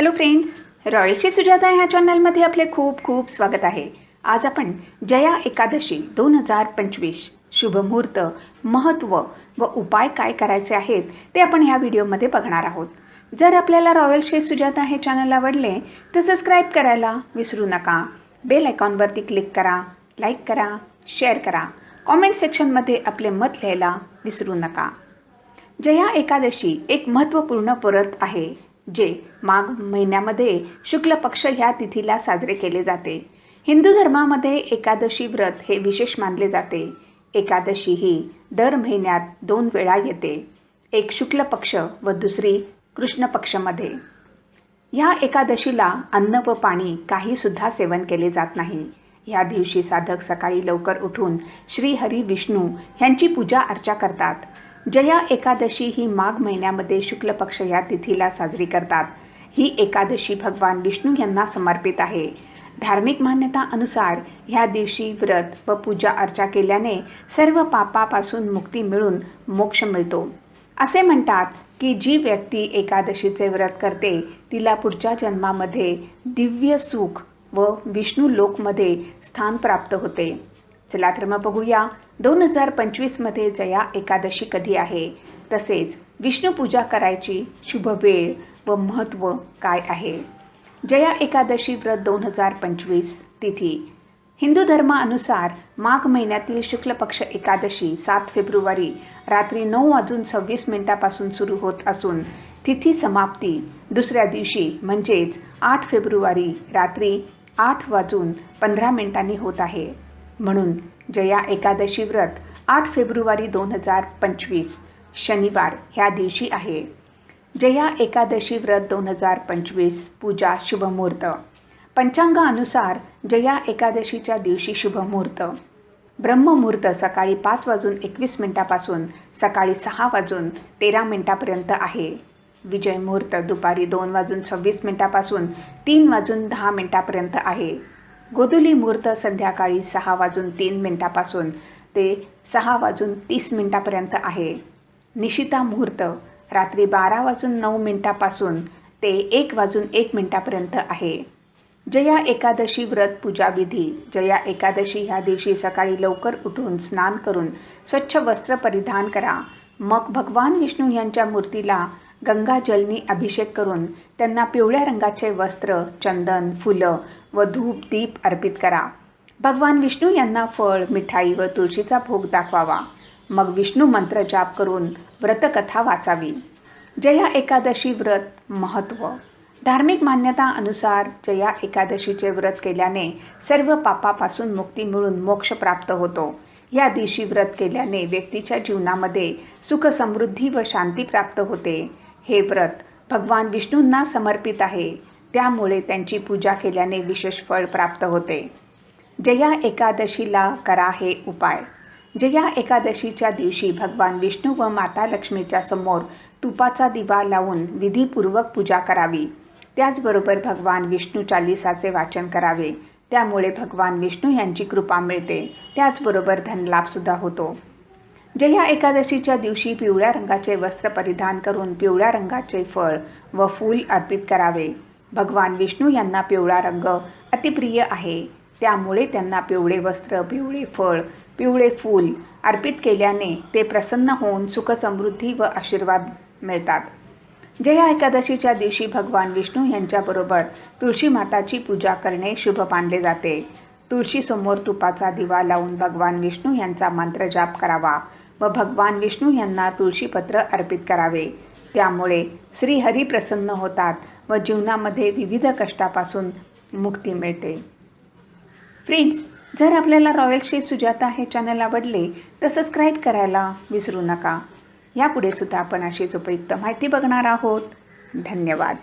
Hello friends royal chef Sujata ह्या चॅनलमध्ये आपले खूप खूप स्वागत आहे. आज आपण जया एकादशी दोन हजार पंचवीस शुभमुहूर्त महत्त्व व उपाय काय करायचे आहेत ते आपण ह्या व्हिडिओमध्ये बघणार आहोत. जर आपल्याला रॉयल शेफ सुजाता हे चॅनल आवडले तर सबस्क्राईब करायला विसरू नका. बेल आयकॉनवरती क्लिक करा लाईक करा शेअर करा. कॉमेंट सेक्शनमध्ये आपले मत लिहायला विसरू नका. जया एकादशी एक महत्त्वपूर्ण व्रत आहे. जे माघ महिन्यामध्ये शुक्ल पक्ष ह्या तिथीला साजरे केले जाते. हिंदू धर्मामध्ये एकादशी व्रत हे विशेष मानले जाते. एकादशी ही दर महिन्यात दोन वेळा येते. एक शुक्ल पक्ष व दुसरी कृष्ण पक्षमध्ये ह्या एकादशीला अन्न व पाणी काहीसुद्धा सेवन केले जात नाही. ह्या दिवशी साधक सकाळी लवकर उठून श्री हरी विष्णू ह्यांची पूजा अर्चा करतात. जया एकादशी ही माघ महिन्यामध्ये शुक्ल पक्ष या तिथीला साजरी करतात. ही एकादशी भगवान विष्णू यांना समर्पित आहे. धार्मिक मान्यता अनुसार ह्या दिवशी व्रत व पूजा अर्चा केल्याने सर्व पापापासून मुक्ती मिळून मोक्ष मिळतो. असे म्हणतात की जी व्यक्ती एकादशीचे व्रत करते तिला पुढच्या जन्मामध्ये दिव्य सुख व विष्णू लोकमध्ये स्थान प्राप्त होते. चला तर मग बघूया. दोन हजार पंचवीसमध्ये जया एकादशी कधी आहे? तसेच विष्णुपूजा करायची शुभ वेळ व महत्त्व काय आहे? जया एकादशी व्रत दोन हजार पंचवीस तिथी. हिंदू धर्मानुसार माघ महिन्यातील शुक्ल पक्ष एकादशी सात फेब्रुवारी रात्री नऊ वाजून सव्वीस मिनिटापासून सुरू होत असून तिथी समाप्ती दुसऱ्या दिवशी म्हणजेच आठ फेब्रुवारी रात्री आठ वाजून पंधरा मिनिटांनी होत आहे. म्हणून जया एकादशी व्रत आठ फेब्रुवारी दोन हजार पंचवीस शनिवार ह्या दिवशी आहे. जया एकादशी व्रत दोन हजार पंचवीस पूजा शुभमुहूर्त. पंचांगानुसार जया एकादशीच्या दिवशी शुभमुहूर्त. ब्रह्ममुहूर्त सकाळी पाच वाजून एकवीस मिनिटापासून सकाळी सहा वाजून तेरा मिनिटापर्यंत आहे. विजय मुहूर्त दुपारी दोन वाजून सव्वीस मिनिटापासून तीन वाजून दहा मिनिटापर्यंत आहे. गोधुली मुहूर्त संध्याकाळी सहा वाजून तीन मिनिटापासून ते सहा वाजून तीस मिनिटापर्यंत आहे. निशिता मुहूर्त रात्री बारा वाजून नऊ मिनिटापासून ते एक वाजून एक मिनिटापर्यंत आहे. जया एकादशी व्रत पूजाविधी जया एकादशी ह्या दिवशी सकाळी लवकर उठून स्नान करून स्वच्छ वस्त्र परिधान करा. मग भगवान विष्णू यांच्या मूर्तीला गंगाजलनी अभिषेक करून त्यांना पिवळ्या रंगाचे वस्त्र चंदन फुलं व धूप दीप अर्पित करा. भगवान विष्णू यांना फळ मिठाई व तुळशीचा भोग दाखवावा. मग विष्णू मंत्र जाप करून व्रतकथा वाचावी. जया एकादशी व्रत महत्त्व धार्मिक मान्यता अनुसार जया एकादशीचे व्रत केल्याने सर्व पापापासून मुक्ती मिळून मोक्ष प्राप्त होतो. या दिवशी व्रत केल्याने व्यक्तीच्या जीवनामध्ये सुख समृद्धी व शांती प्राप्त होते. हे व्रत भगवान विष्णूंना समर्पित आहे. त्यामुळे त्यांची पूजा केल्याने विशेष फळ प्राप्त होते. जया एकादशीला करा हे उपाय. जया एकादशीच्या दिवशी भगवान विष्णू व माता लक्ष्मीच्या समोर तुपाचा दिवा लावून विधीपूर्वक पूजा करावी. त्याचबरोबर भगवान विष्णू चालिसाचे वाचन करावे. त्यामुळे भगवान विष्णू यांची कृपा मिळते. त्याचबरोबर धनलाभसुद्धा होतो. जया एकादशीच्या दिवशी पिवळ्या रंगाचे वस्त्र परिधान करून पिवळ्या रंगाचे फळ व फूल अर्पित करावे. भगवान विष्णू यांना पिवळा रंग अतिप्रिय आहे. त्यामुळे त्यांना पिवळे वस्त्र पिवळे फळ पिवळे फूल अर्पित केल्याने ते प्रसन्न होऊन सुखसमृद्धी व आशीर्वाद मिळतात. जया एकादशीच्या दिवशी भगवान विष्णू यांच्याबरोबर तुळशी माताची पूजा करणे शुभ मानले जाते. तुळशीसमोर तुपाचा दिवा लावून भगवान विष्णू यांचा मंत्र जाप करावा व भगवान विष्णू यांना तुळशीपत्र अर्पित करावे. त्यामुळे श्रीहरी प्रसन्न होतात व जीवनामध्ये विविध कष्टापासून मुक्ती मिळते. फ्रेंड्स जर आपल्याला रॉयल शेफ सुजाता हे चॅनल आवडले तर सबस्क्राईब करायला विसरू नका. यापुढे सुद्धा आपण अशीच उपयुक्त माहिती बघणार आहोत. धन्यवाद.